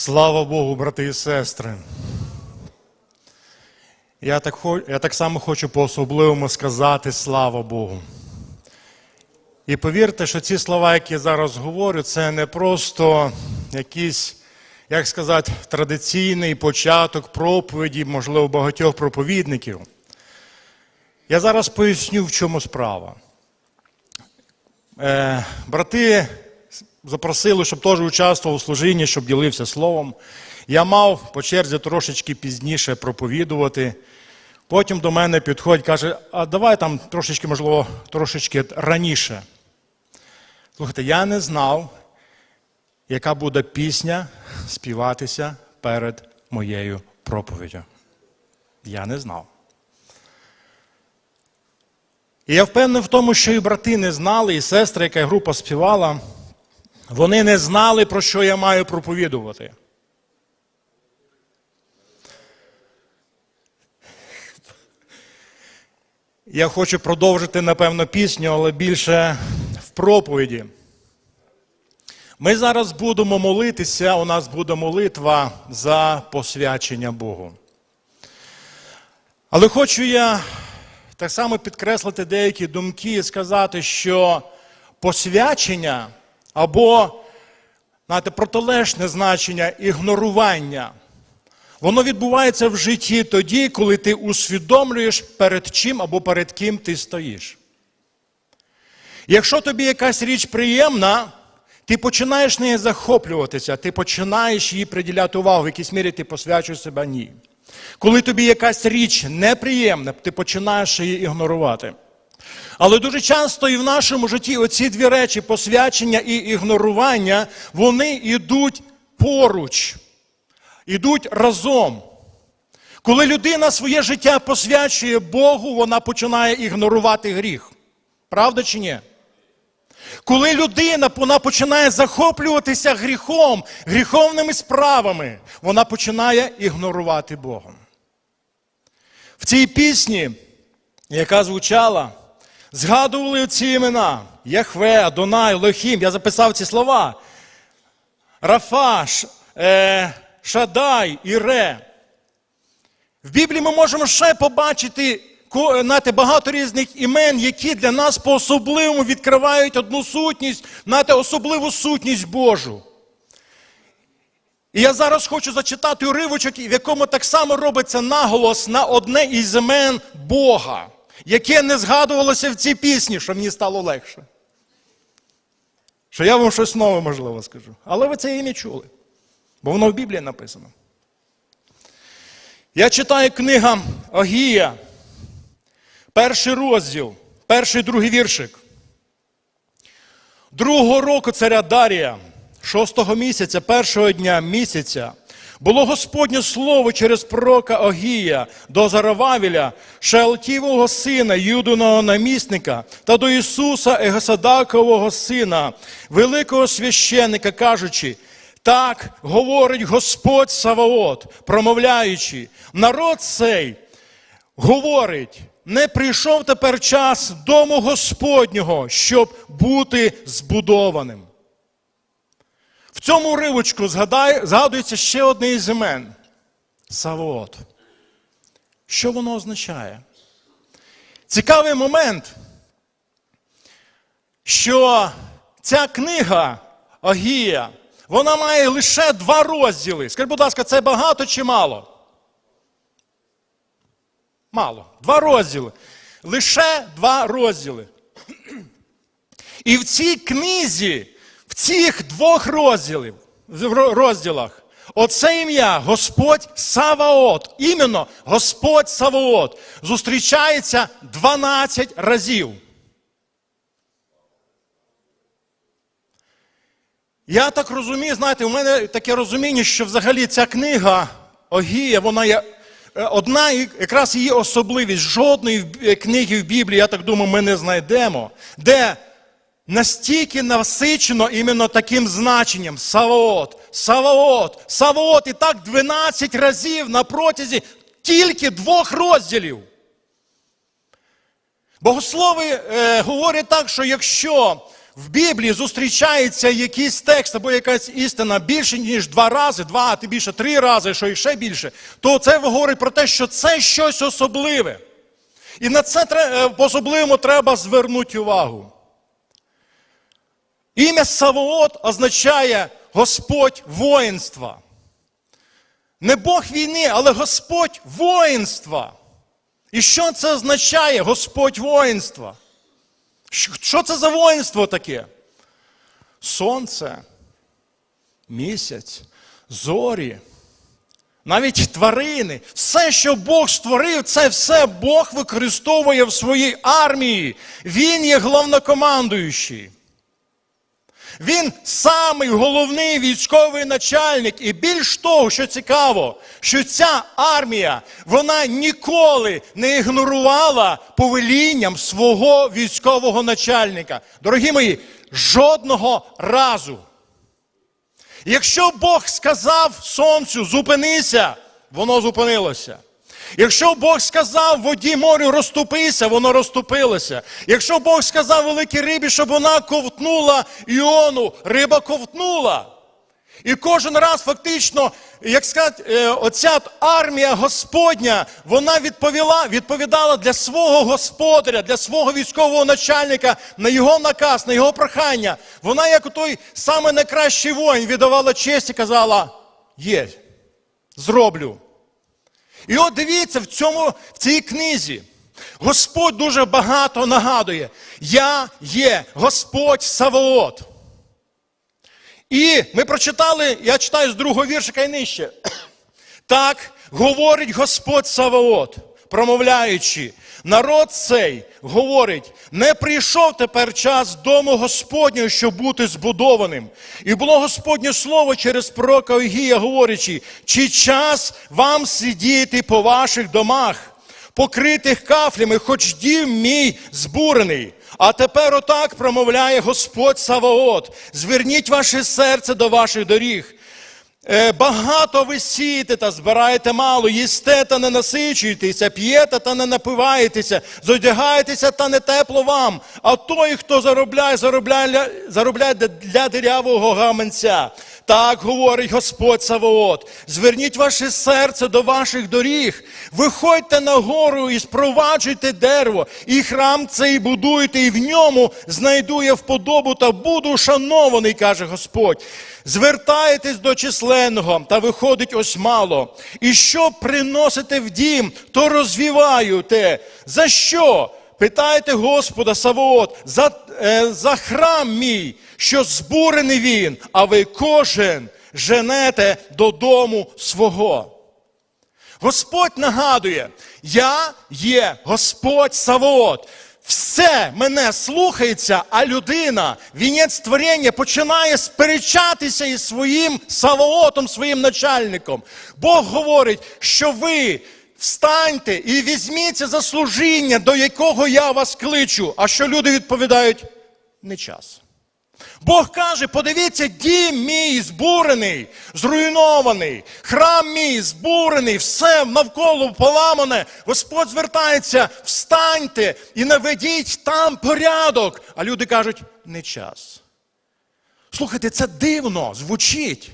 Слава Богу, брати і сестри. Я так, я так само хочу по-особливому сказати слава Богу. І повірте, що ці слова, які я зараз говорю, це не просто якийсь, як сказати, традиційний початок проповіді, можливо, багатьох проповідників. Я зараз поясню, в чому справа. Е, брати запросили, щоб теж участвував у служінні, щоб ділився словом. Я мав по черзі трошечки пізніше проповідувати. Потім до мене підходить, каже, а давай там трошечки, можливо, трошечки раніше. Слухайте, я не знав, яка буде пісня співатися перед моєю проповіддю. Я не знав. І я впевнений в тому, що і брати не знали, і сестри, яка група співала, вони не знали, про що я маю проповідувати. Я хочу продовжити, напевно, пісню, але більше в проповіді. Ми зараз будемо молитися, у нас буде молитва за посвячення Богу. Але хочу я так само підкреслити деякі думки і сказати, що посвячення або знаєте, протилежне значення ігнорування. Воно відбувається в житті тоді, коли ти усвідомлюєш, перед чим або перед ким ти стоїш. Якщо тобі якась річ приємна, ти починаєш нею захоплюватися, ти починаєш їй приділяти увагу, в якійсь мірі ти посвячуєш себе ні. Коли тобі якась річ неприємна, ти починаєш її ігнорувати. Але дуже часто і в нашому житті оці дві речі посвячення і ігнорування, вони йдуть поруч, йдуть разом. Коли людина своє життя посвячує Богу, вона починає ігнорувати гріх. Правда чи ні? Коли людина вона починає захоплюватися гріхом, гріховними справами, вона починає ігнорувати Бога. В цій пісні, яка звучала, згадували ці імена: Яхве, Адонай, Лохім. Я записав ці слова. Рафа, Ш- е, Шадай, Іре. В Біблії ми можемо ще побачити знаєте, багато різних імен, які для нас по-особливому відкривають одну сутність, знаєте, особливу сутність Божу. І я зараз хочу зачитати уривочок, в якому так само робиться наголос на одне із імен Бога, яке не згадувалося в цій пісні, що мені стало легше. Що я вам щось нове, можливо, скажу. Але ви це і не чули, бо воно в Біблії написано. Я читаю книга Огія, перший розділ, перший другий віршик. Другого року царя Дарія, шостого місяця, першого дня місяця, було Господнє слово через пророка Огія до Зарававіля, Шеалтівого сина, Юдиного намісника, та до Ісуса Егасадакового сина, великого священника, кажучи, так говорить Господь Саваот, промовляючи, народ цей говорить, не прийшов тепер час дому Господнього, щоб бути збудованим. Цьому уривочку згадується ще одне із імен Саваот. Що воно означає? Цікавий момент, що ця книга Агія, вона має лише два розділи. Скажіть, будь ласка, це багато чи мало? Мало. Два розділи. Лише два розділи. І в цій книзі, цих двох розділів, розділах, оце ім'я Господь Саваот, іменно Господь Саваот, зустрічається 12 разів. Я так розумію, знаєте, у мене таке розуміння, що взагалі ця книга Огія, вона є е, одна, якраз її особливість. Жодної книги в Біблії, я так думаю, ми не знайдемо, де настільки насичено іменно таким значенням Саваот, Саваот, Саваот. І так 12 разів на протязі тільки двох розділів. Богослови е, говорять так, що якщо в Біблії зустрічається якийсь текст або якась істина більше, ніж два рази, два, а ти більше три рази, що і ще більше, то це говорить про те, що це щось особливе. І на це е, по-особливому треба звернути увагу. Ім'я Савоот означає Господь воїнства. Не Бог війни, але Господь воїнства. І що це означає Господь воїнства? Що- це за воїнство таке? Сонце, місяць, зорі, навіть тварини, все, що Бог створив, це все Бог використовує в своїй армії. Він є головнокомандуючий. Він самий головний військовий начальник. І більш того, що цікаво, що ця армія вона ніколи не ігнорувала повелінням свого військового начальника. Дорогі мої, жодного разу. Якщо Бог сказав сонцю, зупинися, воно зупинилося. Якщо Бог сказав воді морю розступися, воно розступилося. Якщо Бог сказав великій рибі, щоб вона ковтнула іону, риба ковтнула. І кожен раз фактично, як сказати, е, оця армія Господня, вона відповіла, відповідала для свого господаря, для свого військового начальника на його наказ, на його прохання. Вона, як той саме найкращий воїн, віддавала честь і казала: є, зроблю. І от дивіться, в, цьому, в цій книзі Господь дуже багато нагадує: Я є Господь Савоот. І ми прочитали, я читаю з другого віршика і нижче. Так говорить Господь Саваот, промовляючи, народ цей говорить, не прийшов тепер час дому Господнього, щоб бути збудованим. І було Господнє слово через пророка Огія, говорячи, чи час вам сидіти по ваших домах, покритих кафлями, хоч дім мій збурений. А тепер отак промовляє Господь Саваот. Зверніть ваше серце до ваших доріг. Е, Багато ви сієте та збираєте мало, їсте та не насичуєтеся, п'єте та не напиваєтеся, зодягаєтеся та не тепло вам. А той, хто заробляє, заробляє, заробляє для- дирявого гаманця. Так говорить Господь Савоот. Зверніть ваше серце до ваших доріг, виходьте на гору і спроваджуйте дерево, і храм цей будуйте, і в ньому знайду я вподобу та буду шанований, каже Господь. Звертаєтесь до численного, та виходить ось мало. І що приносите в дім, то розвіваю те. За що? Питайте Господа Савоот, за, е, за храм мій, що збурений він, а ви кожен женете додому свого. Господь нагадує, я є Господь Савоот. Все мене слухається, а людина, вінець творення, починає сперечатися із своїм Савоотом, своїм начальником. Бог говорить, що ви встаньте і візьміться за служіння, до якого я вас кличу. А що люди відповідають? Не час. Бог каже: подивіться, дім мій збурений, зруйнований, храм мій збурений, все навколо поламане. Господь звертається, встаньте і наведіть там порядок. А люди кажуть, не час. Слухайте, це дивно звучить.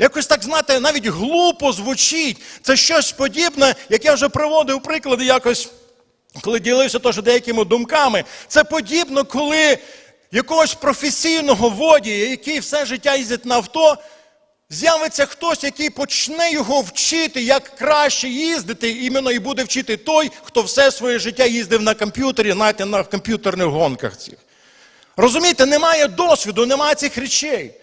Якось так, знаєте, навіть глупо звучить. Це щось подібне, як я вже приводив приклади якось, коли ділився теж деякими думками. Це подібно, коли якогось професійного водія, який все життя їздить на авто, з'явиться хтось, який почне його вчити, як краще їздити, іменно і буде вчити той, хто все своє життя їздив на комп'ютері, навіть на комп'ютерних гонках цих. Розумієте, немає досвіду, немає цих речей.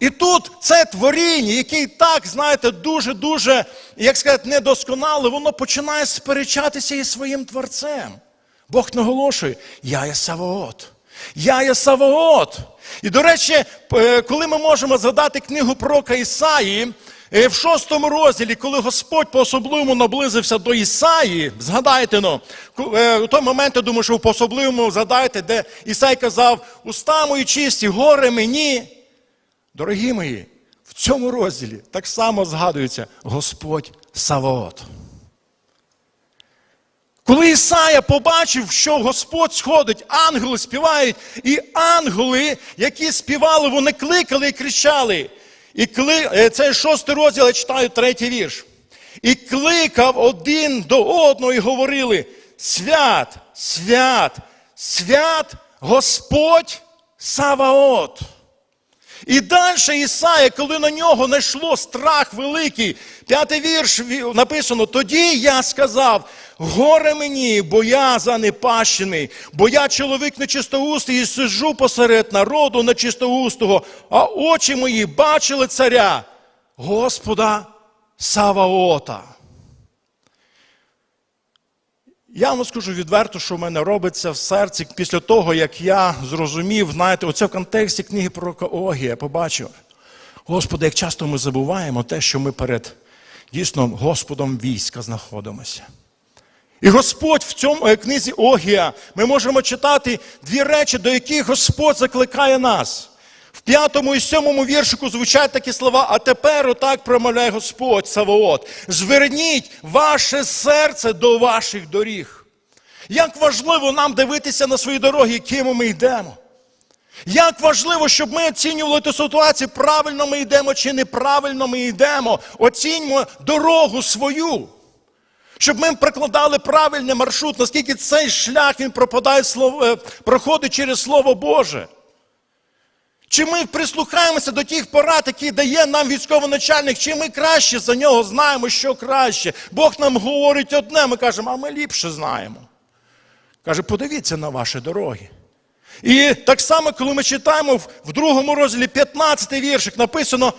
І тут це творіння, яке і так, знаєте, дуже-дуже, як сказати, недосконале, воно починає сперечатися із своїм творцем. Бог наголошує, я є Савоот. Я є Савоот. І, до речі, е, коли ми можемо згадати книгу пророка Ісаї, е, в шостому розділі, коли Господь по-особливому наблизився до Ісаї, згадайте, ну, е, у той момент, я думаю, що по-особливому згадайте, де Ісай казав, уста мої чисті, горе мені. Дорогі мої, в цьому розділі так само згадується Господь Саваот. Коли Ісая побачив, що Господь сходить, ангели співають, і ангели, які співали, вони кликали і кричали. І кли... е, Це шостий розділ, я читаю третій вірш. І кликав один до одного і говорили: Свят, свят, свят Господь Саваот. І далі Ісая, коли на нього найшло страх великий, п'ятий вірш написано: тоді я сказав: горе мені, бо я занепащений, бо я чоловік нечистоустий і сиджу посеред народу нечистоустого, а очі мої бачили царя, Господа Саваота. Я вам скажу відверто, що в мене робиться в серці після того, як я зрозумів, знаєте, оце в контексті книги пророка Огія побачив. Господи, як часто ми забуваємо те, що ми перед дійсно Господом війська знаходимося. І Господь в цьому е, книзі Огія ми можемо читати дві речі, до яких Господь закликає нас. В п'ятому і сьомому віршику звучать такі слова, а тепер отак промовляє Господь Савоот. Зверніть ваше серце до ваших доріг. Як важливо нам дивитися на свої дороги, якими ми йдемо. Як важливо, щоб ми оцінювали ту ситуацію, правильно ми йдемо чи неправильно ми йдемо. Оціньмо дорогу свою. Щоб ми прикладали правильний маршрут, наскільки цей шлях він пропадає, е, проходить через Слово Боже. Чи ми прислухаємося до тих порад, які дає нам військовоначальник, чи ми краще за нього знаємо, що краще. Бог нам говорить одне, ми кажемо, а ми ліпше знаємо. Каже, подивіться на ваші дороги. І так само, коли ми читаємо в- другому розділі 15 віршик, написано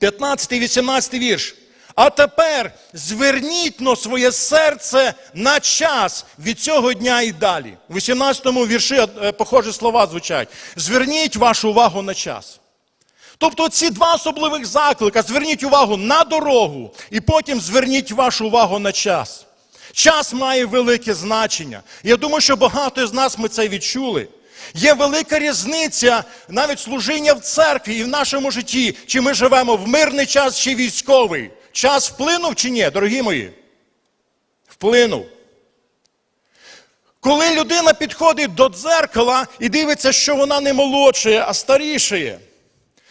15 18 вірш. А тепер зверніть но своє серце на час від цього дня і далі. У 18 вірші е, похожі слова звучать. Зверніть вашу увагу на час. Тобто ці два особливих заклика: зверніть увагу на дорогу, і потім зверніть вашу увагу на час. Час має велике значення. Я думаю, що багато з нас ми це відчули. Є велика різниця навіть служіння в церкві і в нашому житті, чи ми живемо в мирний час чи військовий. Час вплинув чи ні, дорогі мої? Вплинув. Коли людина підходить до дзеркала і дивиться, що вона не молодшає, а старішає,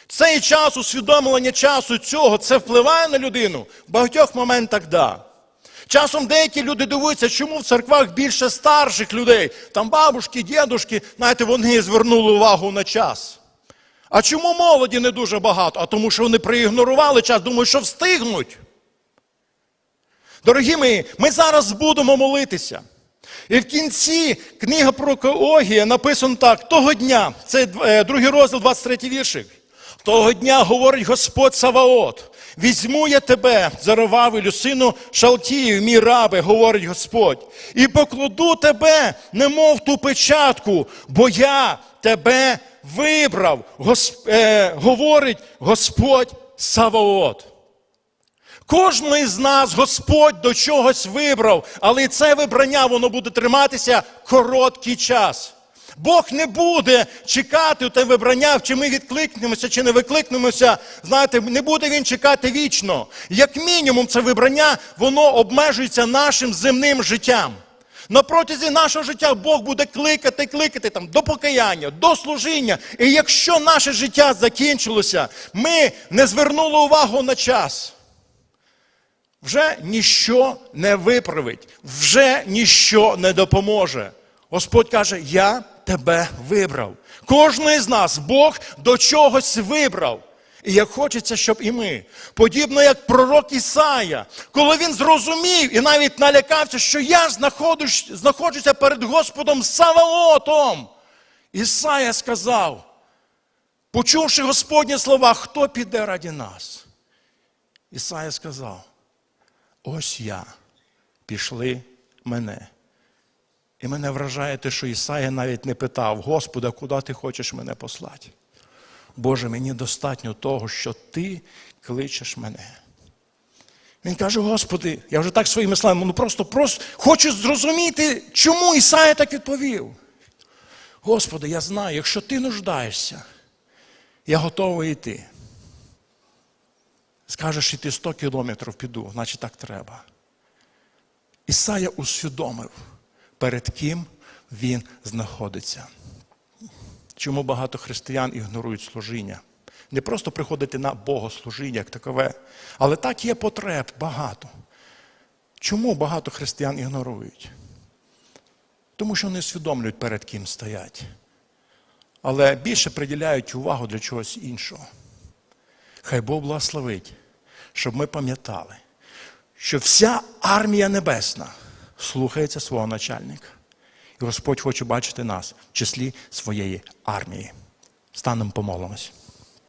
цей час, усвідомлення часу цього, це впливає на людину? В багатьох моментах да. Часом деякі люди дивуються, чому в церквах більше старших людей, там бабушки, дідушки, знаєте, вони звернули увагу на час. А чому молоді не дуже багато? А тому, що вони проігнорували час, думають, що встигнуть. Дорогі мої, ми зараз будемо молитися. І в кінці книга про Коогія написано так: того дня, це е, другий розділ, 23 віршик. Того дня говорить Господь Саваот. Візьму я тебе, Заровавилю, сину Шалтіїв, мій рабе, говорить Господь, і покладу тебе, немов ту печатку, бо я тебе вибрав, Гос- е, говорить Господь Саваот. Кожного із нас Господь до чогось вибрав, але це вибрання воно буде триматися короткий час. Бог не буде чекати те вибрання, чи ми відкликнемося, чи не викликнемося. Знаєте, не буде він чекати вічно. Як мінімум, це вибрання, воно обмежується нашим земним життям. На протязі нашого життя Бог буде кликати, кликати там до покаяння, до служіння. І якщо наше життя закінчилося, ми не звернули увагу на час вже ніщо не виправить, вже ніщо не допоможе. Господь каже: Я тебе вибрав. Кожний з нас Бог до чогось вибрав. І як хочеться, щоб і ми, подібно як пророк Ісая, коли він зрозумів і навіть налякався, що я знаходжуся перед Господом Саваотом. Ісая сказав, почувши Господні слова, хто піде раді нас? Ісая сказав, ось я, пішли мене. І мене вражає те, що Ісая навіть не питав, Господа, куди ти хочеш мене послати? Боже, мені достатньо того, що ти кличеш мене. Він каже, Господи, я вже так своїми словами, ну просто, просто хочу зрозуміти, чому Ісая так відповів. Господи, я знаю, якщо ти нуждаєшся, я готовий йти. Скажеш, іти 100 кілометрів піду, значить так треба. Ісая усвідомив, перед ким він знаходиться. Чому багато християн ігнорують служіння? Не просто приходити на богослужіння як такове, але так є потреб багато. Чому багато християн ігнорують? Тому що не усвідомлюють, перед ким стоять. Але більше приділяють увагу для чогось іншого. Хай Бог благословить, щоб ми пам'ятали, що вся армія небесна слухається свого начальника. Господь хоче бачити нас в числі своєї армії. Станемо помолимось.